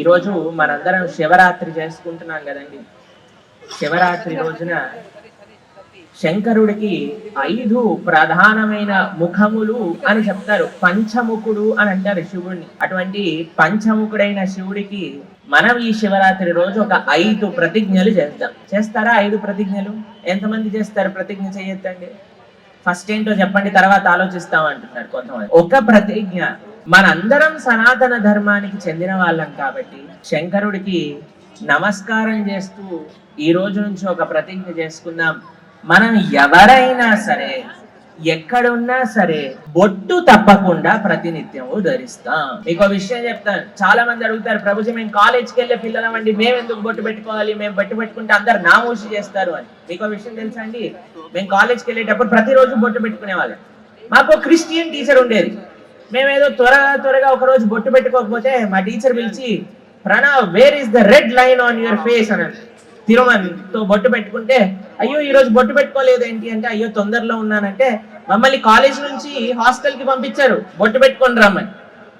ఈరోజు మనందరం శివరాత్రి చేసుకుంటున్నాం కదండి. శివరాత్రి రోజున శంకరుడికి ఐదు ప్రధానమైన ముఖములు అని చెప్తారు. పంచముఖుడు అని అంటారు శివుడిని అటువంటి పంచముఖుడైన శివుడికి మనం ఈ శివరాత్రి రోజు ఒక ఐదు ప్రతిజ్ఞలు చేద్దాం. చేస్తారా ఐదు ప్రతిజ్ఞలు? ఎంతమంది చేస్తారు ప్రతిజ్ఞ చేయొద్దండి? ఫస్ట్ ఏంటో చెప్పండి తర్వాత ఆలోచిస్తాం అంటున్నారు కొంతమంది. ఒక ప్రతిజ్ఞ మనందరం సనాతన ధర్మానికి చెందిన వాళ్ళం కాబట్టి శంకరుడికి నమస్కారం చేస్తూ ఈ రోజు నుంచి ఒక ప్రతిజ్ఞ చేసుకుందాం. మనం ఎవరైనా సరే ఎక్కడున్నా సరే బొట్టు తప్పకుండా ప్రతినిత్యము ధరిస్తాం. మీకు ఒక విషయం చెప్తాను. చాలా మంది అడుగుతారు ప్రభుజీ మేము కాలేజ్కి వెళ్ళే పిల్లలం అండి మేము ఎందుకు బొట్టు పెట్టుకోవాలి? మేము బొట్టు పెట్టుకుంటే అందరు నామోషి చేస్తారు అని. మీకు ఒక విషయం తెలుసా అండి? మేము కాలేజ్కి వెళ్ళేటప్పుడు ప్రతిరోజు బొట్టు పెట్టుకునే వాళ్ళం మాకు క్రిస్టియన్ టీచర్ ఉండేది. మేమేదో త్వరగా త్వరగా ఒక రోజు బొట్టు పెట్టుకోకపోతే మా టీచర్ పిలిచి Pranav where is the red line on your face అని తిరుమలతో బొట్టు పెట్టుకుంటే అయ్యో ఈ రోజు బొట్టు పెట్టుకోలేదు ఏంటి అంటే అయ్యో తొందరలో ఉన్నానంటే మమ్మల్ని కాలేజ్ నుంచి హాస్టల్కి పంపించారు. బొట్టు పెట్టుకొని రమ్మని.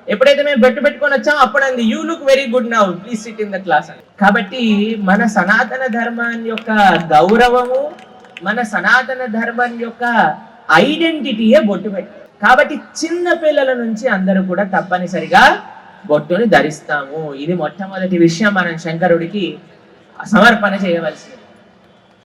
ఎప్పుడైతే మేము బొట్టు పెట్టుకొని వచ్చామో అప్పుడు అంది you look very good now please sit in the class అని. కాబట్టి మన సనాతన ధర్మాన్ని యొక్క గౌరవము మన సనాతన ధర్మం యొక్క ఐడెంటిటీయే బొట్టు పెట్టు కాబట్టి చిన్న పిల్లల నుంచి అందరూ కూడా తప్పనిసరిగా బొట్టుని ధరిస్తాము. ఇది మొట్టమొదటి విషయం మనం శంకరుడికి సమర్పణ చేయవలసింది.